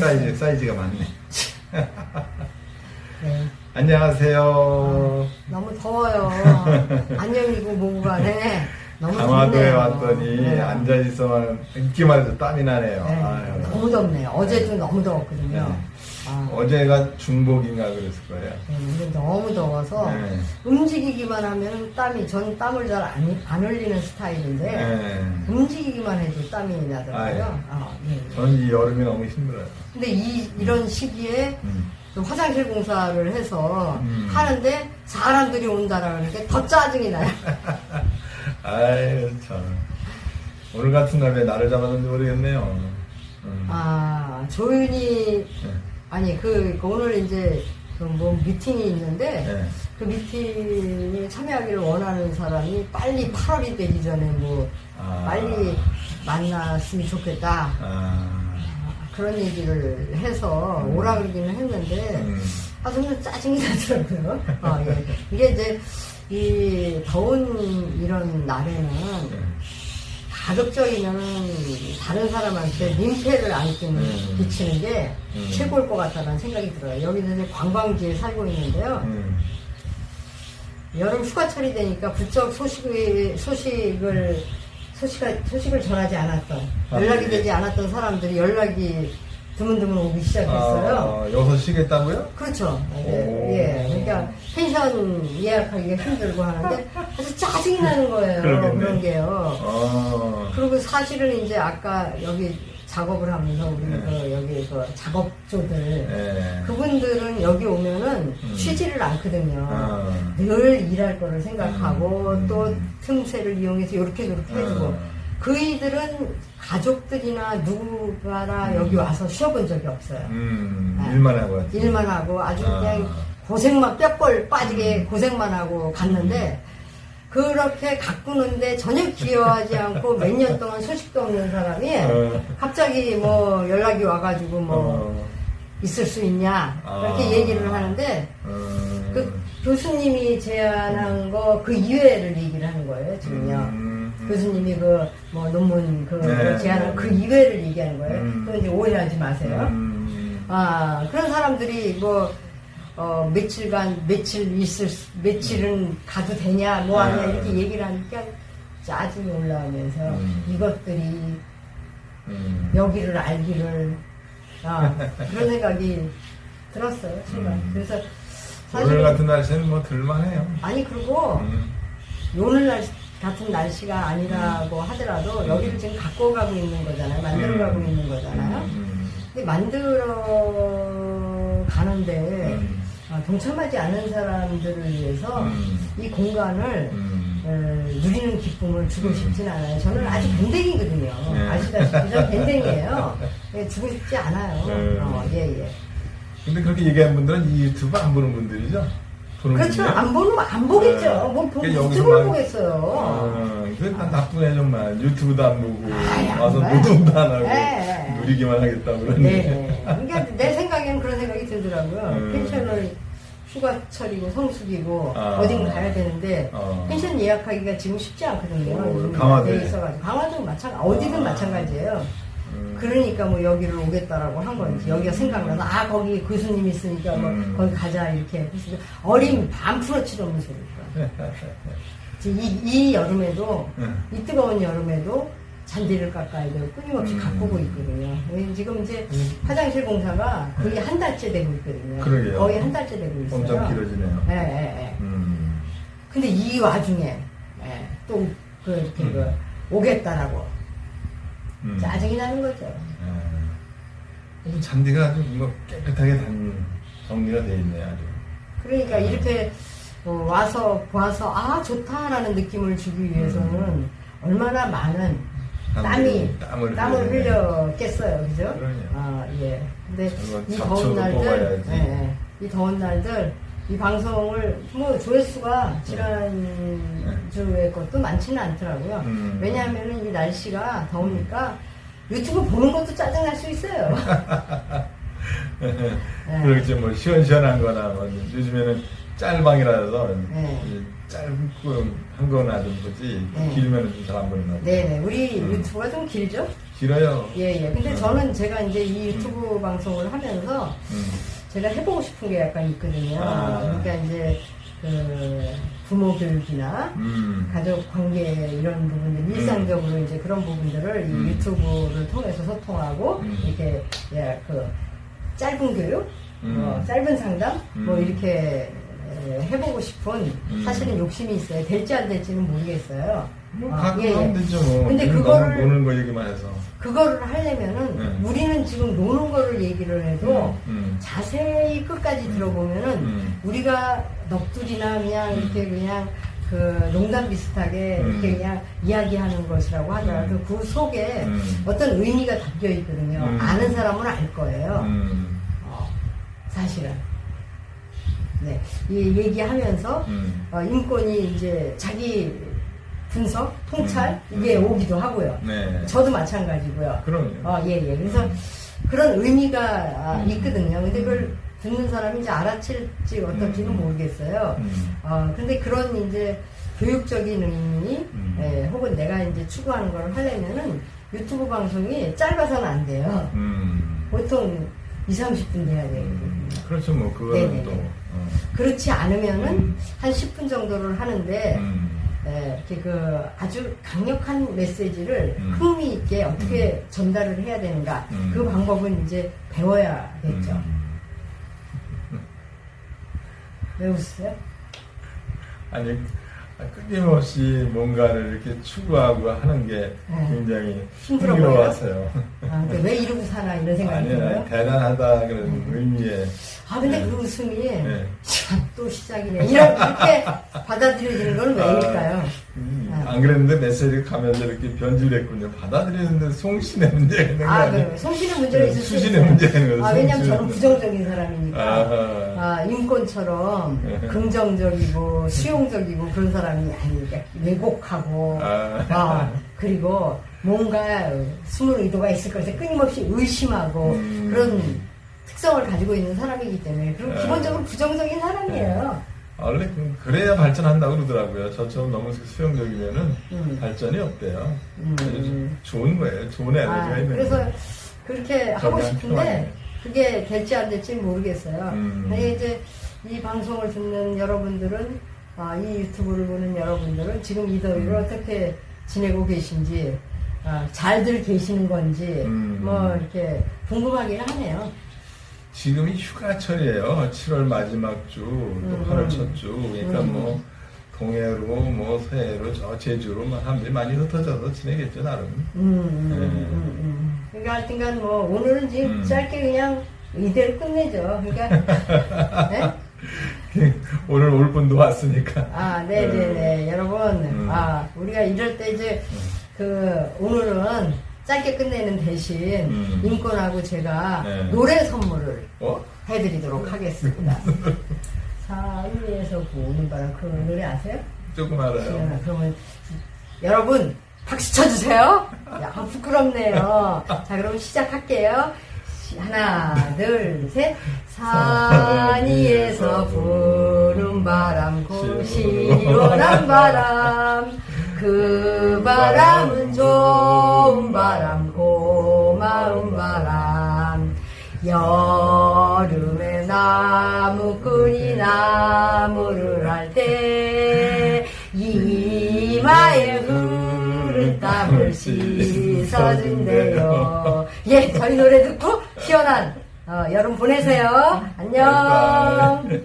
사이즈, 사이즈가 많네. 네. 안녕하세요. 너무 더워요. 안녕이고 뭐고 간에 너무 강화도에 덥네요. 왔더니 네. 앉아 있어만 있기만 해도 땀이 나네요. 네, 아유. 너무 덥네요. 어제도 너무 더웠거든요. 네. 아, 어제가 중복인가 그랬을 거예요. 네, 근데 너무 더워서 네. 움직이기만 하면 땀이 전 땀을 잘 안 안 흘리는 스타일인데 네. 움직이기만 해도 땀이 나더라고요. 아, 예, 예. 저는 이 여름이 너무 힘들어요. 근데 이 이런 시기에 음. 그 화장실 공사를 해서 음. 하는데 사람들이 온다라 그러니까 더 짜증이 나요. 아유, 참. 오늘 같은 날왜 나를 잡았는지 모르겠네요. 음. 아 조윤이 네. 아니 그, 그 오늘 이제 그뭐 미팅이 있는데 네. 그 미팅에 참여하기를 원하는 사람이 빨리 8월이 되기 전에 뭐 아. 빨리 만났으면 좋겠다 아. 그런 얘기를 해서 음. 오라 그러기는 했는데 음. 아 정말 짜증이 나더라고요. 아, 예. 이게 이제 이 더운 이런 날에는 네. 가급적이면 다른 사람한테 민폐를 안 끼는, 음. 끼치는 게 음. 최고일 것 같다는 생각이 들어요. 여기는 이제 관광지에 살고 있는데요. 음. 여름 휴가철이 되니까 부쩍 소식을, 소식을, 소식을, 소식을 전하지 않았던, 아, 연락이 네. 되지 않았던 사람들이 연락이 드문드문 오기 시작했어요. 아, 여기서 쉬겠다고요? 그렇죠. 오. 예, 예. 그러니까 펜션 예약하기가 힘들고 하는데 아주 짜증이 나는 거예요. 그러겠네. 그런 게요. 아. 그리고 사실은 이제 아까 여기 작업을 하면서 우리 네. 그 여기 그 작업조들 네. 그분들은 여기 오면은 음. 쉬지를 않거든요. 아. 늘 일할 거를 생각하고 음. 또 틈새를 이용해서 이렇게 저렇게 해주고 아. 그이들은 가족들이나 누구가나 여기 와서 쉬어본 적이 없어요. 음, 아. 일만 하고 왔지. 일만 하고 아주 아. 그냥 고생만 뼈골 빠지게 음. 고생만 하고 갔는데 그렇게 가꾸는데 전혀 기여하지 않고 몇 년 동안 소식도 없는 사람이 어. 갑자기 뭐 연락이 와가지고 뭐 어. 있을 수 있냐 그렇게 아. 얘기를 하는데 어. 그 교수님이 제안한 거 그 이외를 얘기를 하는 거예요 지금요. 음, 음. 교수님이 그 뭐 논문 그 네. 제안한 그 이외를 얘기하는 거예요. 음. 그건 이제 오해하지 마세요. 음. 아, 그런 사람들이 뭐, 어, 며칠간, 며칠 있을, 수- 며칠은 가도 되냐, 뭐 하냐, 네. 이렇게 얘기를 하니까 짜증이 올라오면서 음. 이것들이 음. 여기를 알기를, 아, 그런 생각이 들었어요, 제가. 음. 그래서 오늘 사실, 같은 날씨는 뭐 들만해요. 아니, 그리고 음. 오늘 날 같은 날씨가 아니라고 하더라도 여기를 지금 갖고 가고 있는 거잖아요. 만들어 가고 음. 있는 거잖아요. 음. 근데 만들어 가는데, 음. 아, 동참하지 않은 사람들을 위해서 음. 이 공간을 음. 어, 누리는 기쁨을 주고 음. 싶진 않아요. 저는 아직 밴댕이거든요. 네. 아시다시피 저는 밴댕이에요. 예, 주고 싶지 않아요. 네. 어, 예, 예. 근데 그렇게 얘기한 분들은 이 유튜브 안 보는 분들이죠? 보는 그렇죠. 분이요? 안 보면 안 보겠죠. 네. 뭐 보, 그러니까 유튜브를 막- 보겠어요. 어, 그게 난 나쁘네 정말 유튜브도 안 보고 아이, 안 와서 봐요. 노동도 안 하고 네. 누리기만 하겠다고 네. 그러는데 네. 그러니까 휴가철이고 성수기고 아. 어딘 가야 되는데 어. 펜션 예약하기가 지금 쉽지 않거든요. 어, 요즘 강화도에. 돼 있어가지고 강화도 마찬가지 어디든 아. 마찬가지예요. 음. 그러니까 뭐 여기를 오겠다라고 한 건지 음. 여기가 생각나서 아 거기 교수님 있으니까 뭐 음. 거기 가자 이렇게 해서 어린 반 풀어치도 없는 소리가 이, 이 여름에도 음. 이 뜨거운 여름에도 잔디를 깎아야 되고 끊임없이 음. 가꾸고 있거든요. 왜 지금 이제 음. 화장실 공사가 거의 한 달째 되고 있거든요. 그러게요. 거의 한 달째 되고 있어요. 엄청 길어지네요. 예, 예, 예. 음. 근데 이 와중에 예, 또그 이렇게 음. 그 오겠다라고 음. 짜증이 나는 거죠. 음. 잔디가 아주 뭐 깨끗하게 단 정리가 돼 있네 아주. 그러니까 이렇게 어, 와서 보아서 아 좋다라는 느낌을 주기 위해서는 음. 얼마나 많은 땀이 땀을, 땀을. 흘렸겠어요, 그죠? 그러네요. 아 예. 근데 이거 이 잡초도 더운 날들, 뽑아야지. 예, 예. 이 더운 날들 이 방송을 뭐 조회수가 지난 주에 것도 많지는 않더라고요. 음. 왜냐하면 이 날씨가 더우니까 유튜브 보는 것도 짜증 날 수 있어요. 예. 그렇지 뭐 시원시원한 거나 뭐 요즘에는 짤방이라서 네. 짧고 한 거나 좀 보지 네. 길면은 좀잘 안 보는 거 같아요. 네네. 우리 음. 유튜브가 좀 길죠? 길어요. 예, 예. 근데 음. 저는 제가 이제 이 유튜브 방송을 하면서 음. 제가 해보고 싶은 게 약간 있거든요. 아. 그러니까 이제 그 부모 교육이나 음. 가족 관계 이런 부분들 일상적으로 이제 그런 부분들을 이 음. 유튜브를 통해서 소통하고 음. 이렇게 예, 그 짧은 교육, 음. 뭐 짧은 상담 뭐 음. 이렇게 에, 해보고 싶은 음. 사실은 욕심이 있어요. 될지 안 될지는 모르겠어요. 뭐 아, 가끔 예, 예. 하면 되죠 뭐. 근데 우리는 그거를- 너무 노는 거 얘기만 해서. 그거를 하려면은 네. 우리는 지금 노는 거를 얘기를 해도 음. 자세히 끝까지 들어보면은 음. 우리가 넋두리나 그냥 음. 이렇게 그냥 그 농담 비슷하게 음. 이렇게 그냥 이야기하는 것이라고 하더라도 음. 그 속에 음. 어떤 의미가 담겨 있거든요. 음. 아는 사람은 알 거예요. 음. 어, 사실은. 네. 이 얘기하면서 음. 어, 인권이 이제 자기 분석, 통찰 음. 이게 음. 오기도 하고요. 네. 저도 마찬가지고요. 그럼요. 어, 예, 예. 그래서 그런 의미가 아, 음. 있거든요. 근데 그걸 듣는 사람이 이제 알아챌지 어떨지는 음. 모르겠어요. 음. 어, 근데 그런 이제 교육적인 의미, 음. 예, 혹은 내가 이제 추구하는 걸 하려면은 유튜브 방송이 짧아서는 안 돼요. 음. 보통 2, 30분 돼야 되거든요. 음. 그렇죠 뭐 그거는 네네네. 또. 어. 그렇지 않으면은 음. 한 10분 정도를 하는데, 음. 예, 이렇게 그 아주 강력한 메시지를 음. 흥미 있게 어떻게 전달을 해야 되는가 음. 그 방법은 이제 배워야겠죠. 음. 왜 웃으세요? 아니 끊임없이 뭔가를 이렇게 추구하고 하는 게 네. 굉장히 힘들어 흥미로워서요. 아, 근데 왜 이러고 사나 이런 생각이 들어요. 아니 대단하다 그런 의미에 아 근데 네. 그 웃음이 네. 참 또 시작이네. 이런 이렇게 받아들여지는 건 왜일까요? 음, 아. 안 그랬는데 메시지가 가면서 이렇게 변질됐군요. 받아들이는데 송신의 문제가 있는 거 아, 아니에요? 그 성실의 문제가 네, 있을 수 수신의 있어요. 문제가 있는 거죠. 아, 왜냐면 저는. 부정적인 사람이니까. 아하. 아, 인권처럼 네. 긍정적이고 수용적이고 그런 사람이 아니니까 왜곡하고 아. 아, 그리고 뭔가 숨은 의도가 있을 것을 끊임없이 의심하고 음. 그런 특성을 가지고 있는 사람이기 때문에 그리고 네. 기본적으로 부정적인 사람이에요. 아, 원래 그- 그래야 발전한다고 그러더라고요. 저처럼 너무 수용적이면은 음. 발전이 없대요. 음. 아주 좋은 거예요. 좋은 에너지가 아, 있는 그래서 거예요. 그렇게 하고 싶은데. 그게 될지 안 될지 모르겠어요. 음. 아니 이제 이 방송을 듣는 여러분들은 아, 이 유튜브를 보는 여러분들은 지금 이 더위를 음. 어떻게 지내고 계신지 아, 잘들 계시는 건지 음. 뭐 이렇게 궁금하긴 하네요. 지금이 휴가철이에요. 7월 마지막 주, 또 음. 8월 첫 주. 그러니까 음. 뭐 동해로, 뭐 서해로, 저 제주로 뭐 사람들이 많이 흩어져서 지내겠죠 나름. 음, 음, 네. 음, 음. 그러니까 하여튼간 뭐 오늘은 지금 음. 짧게 그냥 이대로 끝내죠. 그러니까 네? 오늘 올 분도 왔으니까. 아, 네네네. 여러분, 음. 아, 우리가 이럴 때 이제, 그, 오늘은 짧게 끝내는 대신, 음. 인권하고 제가 네. 노래 선물을 어? 해드리도록 하겠습니다. 산 위에서 부는 바람, 그 노래 아세요? 조금 알아요. 시연아, 그러면, 여러분, 박수 쳐주세요. 야, 부끄럽네요. 자, 그럼 시작할게요. 시- 하나, 둘, 셋. 산 위에서 부는 바람, 그 시원한 바람. 그 바람은 좋은 바람, 고마운 바람. 여름에 나무꾼이 나무를 할 때 이마에 흐른 땀을 씻어준대요. 예, 저희 노래 듣고 시원한 어, 여름 보내세요. 안녕.